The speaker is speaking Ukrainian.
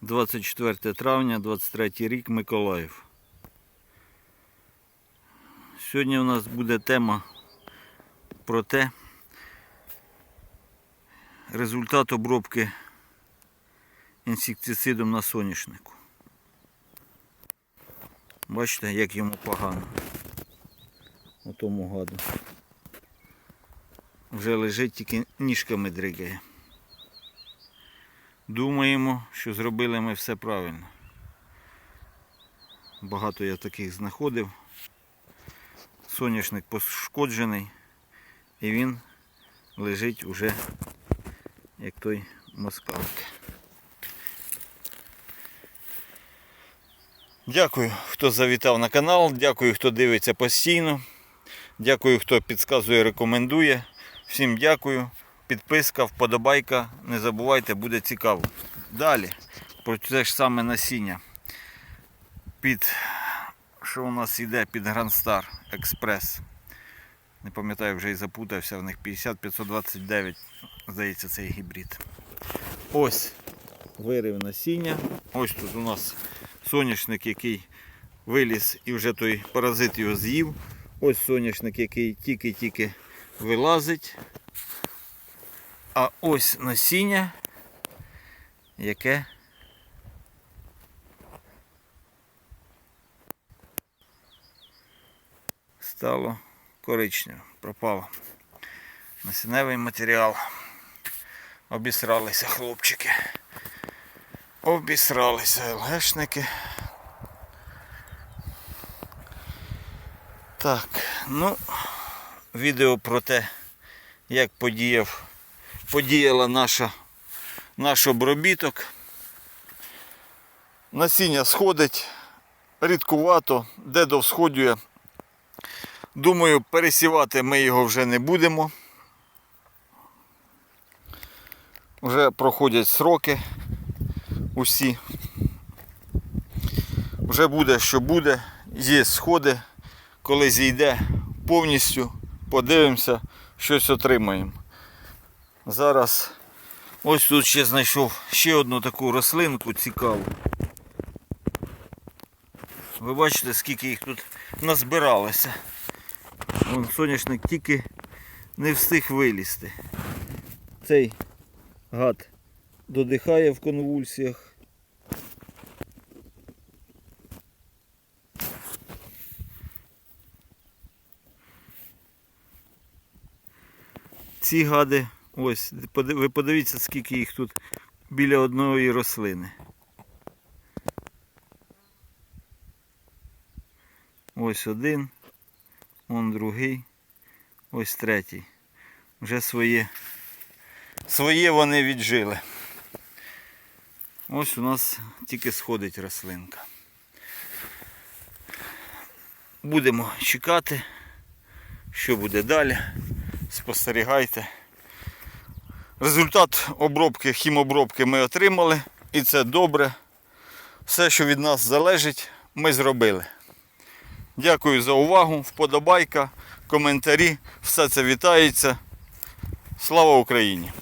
24 травня, 23 рік, Миколаїв. Сьогодні у нас буде тема про те, результат обробки інсектицидом на соняшнику. Бачите, як йому погано. Отому гаду. Вже лежить тільки ніжками дригає. Думаємо, що зробили ми все правильно. Багато я таких знаходив. Соняшник пошкоджений і він лежить уже як той москалки. Дякую, хто завітав на канал, дякую, хто дивиться постійно. Дякую, хто підказує, рекомендує. Всім дякую. Підписка, вподобайка. Не забувайте, буде цікаво. Далі про те ж саме насіння. Під що у нас йде під Грандстар Експрес. Не пам'ятаю, вже і запутався, в них 50-529, здається, цей гібрид. Ось вирив насіння. Ось тут у нас соняшник, який виліз і вже той паразит його з'їв. Ось соняшник, який тільки-тільки вилазить. А ось насіння, яке стало коричневим, пропало. Насінневий матеріал. Обісралися хлопчики. Обісралися ЛГшники. Так, ну, відео про те, як подіяв, подіяла наша, наш обробіток. Насіння сходить рідкувато, де довсходює. Думаю, пересівати ми його вже не будемо. Вже проходять сроки усі. Вже буде, що буде, є сходи, коли зійде повністю, подивимося, щось отримаємо. Зараз ось тут ще знайшов ще одну таку рослинку цікаву. Ви бачите, скільки їх тут назбиралося. Вон соняшник тільки не встиг вилізти. Цей гад додихає в конвульсіях. Ці гади, ось, ви подивіться, скільки їх тут біля одної рослини. Ось один, он другий, ось третій. Вже своє, своє вони віджили. Ось у нас тільки сходить рослинка. Будемо чекати, що буде далі. Спостерігайте. Результат обробки, хімобробки ми отримали і це добре. Все, що від нас залежить, ми зробили. Дякую за увагу, вподобайка, коментарі. Все це вітається. Слава Україні!